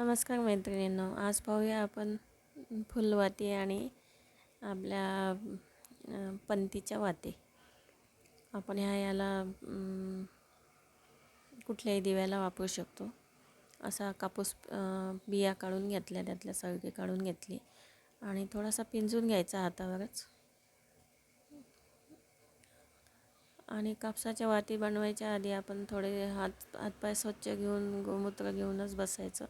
नमस्कार मैत्रिणींनो आज पाहूया आपण फुलवाती आणि आपल्या पंतीच्या वाती. आपण ह्या याला कुठल्याही दिव्याला वापरू शकतो. असा कापूस बिया काढून घेतल्या त्यातल्या सळगी काढून घेतली आणि थोडासा पिंजून घ्यायचा हातावरच. आणि कापसाच्या वाती बनवायच्या आधी आपण थोडे हात हातपाय स्वच्छ घेऊन गोमूत्र घेऊनच बसायचं.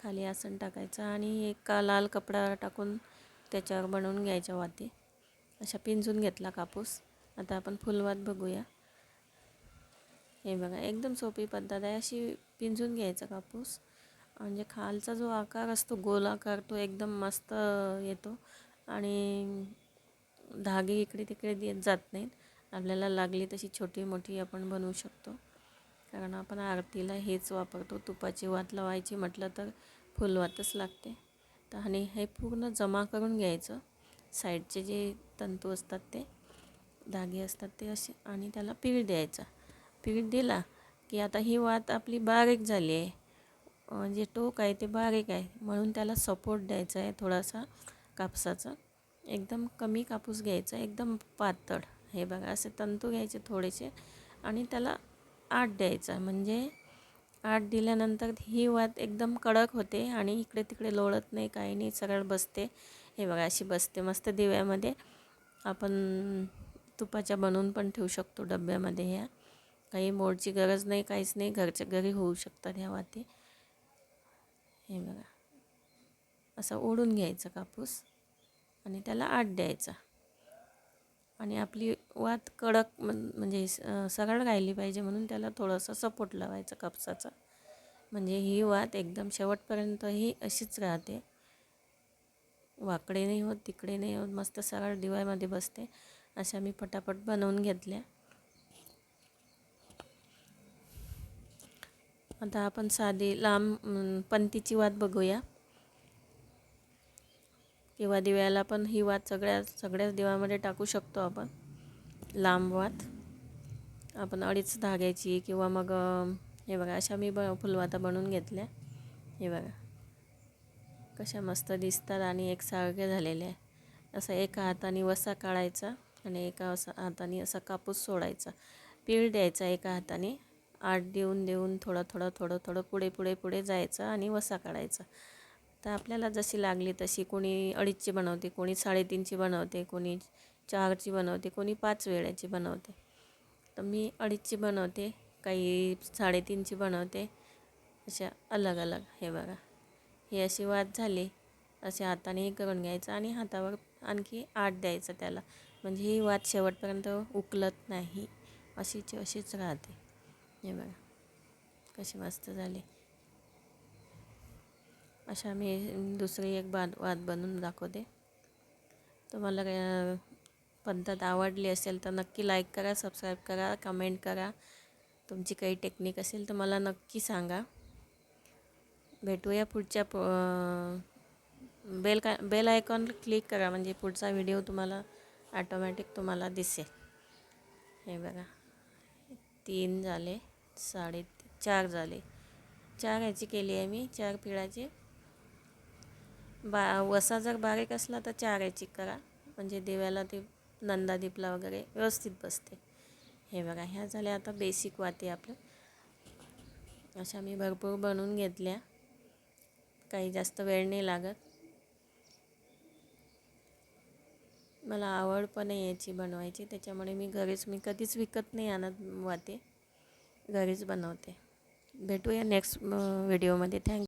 खाली आसन टाकायचं आणि एक लाल कपडा टाकून त्याच्यावर बनवून घ्यायच्या वाती. अशा पिंजून घेतला कापूस. आता आपण फुलवात बघूया. हे बघा एकदम सोपी पद्धत आहे. अशी पिंजून घ्यायचा कापूस. म्हणजे खालचा जो आकार असतो गोल आकार तो एकदम मस्त येतो. आणि धागे इकडे तिकडे देत जात नाहीत. आपल्याला लागली तशी छोटी मोठी आपण बनवू शकतो. कारण आपण आरतीला हेच वापरतो तुपाची वात लावायची म्हटलं तर फुलवातच लागते. तर आणि हे पूर्ण जमा करून घ्यायचं. साईडचे जे तंतू असतात ते धागे असतात ते असे आणि त्याला पीठ द्यायचा. पीठ दिला की आता ही वात आपली बारीक झाली आहे. जे टोक आहे ते बारीक आहे. म्हणून त्याला सपोर्ट द्यायचा आहे थोडासा कापसाचा. एकदम कमी कापूस घ्यायचा एकदम पातळ. हे बघा असे तंतू घ्यायचे थोडेसे आणि त्याला आठ द्यायचा. म्हणजे आठ दिल्यानंतर ही वात एकदम कडक होते आणि इकडे तिकडे लोळत नाही काही नाही सरळ बसते. हे बघा अशी बसते मस्त दिव्यामध्ये. आपण तुपाच्या बनवून पण ठेवू शकतो डब्यामध्ये ह्या. काही मोडची गरज नाही काहीच नाही. घरच्या घरी होऊ शकतात ह्या वाती. हे बघा. असं ओढून घ्यायचं कापूस आणि त्याला आठ द्यायचा. आणि आपली वात कडक म्हणजे सरळ राहिली पाहिजे म्हणून त्याला थोडंसं सपोर्ट लावायचं कापसाचा. म्हणजे ही वात एकदम शेवटपर्यंत ही अशीच राहते. वाकडे नाही होत तिकडे नाही होत मस्त सरळ दिवाळीमध्ये बसते. अशा मी पटापट बनवून घेतल्या. आता आपण साधी लांब पंतीची वात बघूया. किंवा दिव्याला पण ही वात सगळ्या सगळ्याच दिव्यामध्ये टाकू शकतो आपण. लांब वात. आपण अडीच धाग्याची किंवा मग हे बघा अशा मी ब फुलवाता बनवून घेतल्या. हे बघा. कशा मस्त दिसतात आणि एक सारखे झालेले आहे. असं एका हाताने वसा काढायचा आणि एका असा हाताने असा कापूस सोडायचा. पीळ द्यायचा एका हाताने. आठ देऊन देऊन थोडं थोडं थोडं थोडं पुढे पुढे पुढे जायचं आणि वसा काढायचा. तर आपल्याला जशी लागली तशी कोणी अडीचची बनवते कोणी साडेतीनची बनवते कोणी चारची बनवते कोणी पाच वेळाची बनवते. तर मी अडीचची बनवते काही साडेतीनची बनवते. अशा अलग अलग हे बघा. ही अशी वाद झाली असे हाताने हे करून घ्यायचं आणि हातावर आणखी आठ द्यायचं त्याला. म्हणजे ही वाद शेवटपर्यंत उकलत नाही अशीची अशीच राहते. हे बघा कशी मस्त झाली. अशा मी दुसरी एक बाद वाद बनवून दाखवते. तुम्हाला पद्धत आवडली असेल तर नक्की लाईक करा सबस्क्राईब करा कमेंट करा. तुमची काही टेक्निक असेल तर मला नक्की सांगा. भेटूया पुढच्या बेल का बेल आयकॉन क्लिक करा म्हणजे पुढचा व्हिडिओ तुम्हाला ॲटोमॅटिक तुम्हाला दिसेल. हे बघा. तीन झाले साडे चार झाले. चार ह्याची केली आहे मी चार पिळाची बा वसा जर बारीक असला तर चार याची करा. म्हणजे दिव्याला ते नंदादीपला वगैरे व्यवस्थित बसते. हे बघा ह्या झाल्या आता बेसिक वाती आपलं अशा मी भरपूर बनवून घेतल्या. काही जास्त वेळ नाही लागत. मला आवड पण आहे याची बनवायची. त्याच्यामुळे मी घरीच मी कधीच विकत नाही आणत वाते. घरीच बनवते. भेटूया नेक्स्ट व्हिडिओमध्ये थँक्यू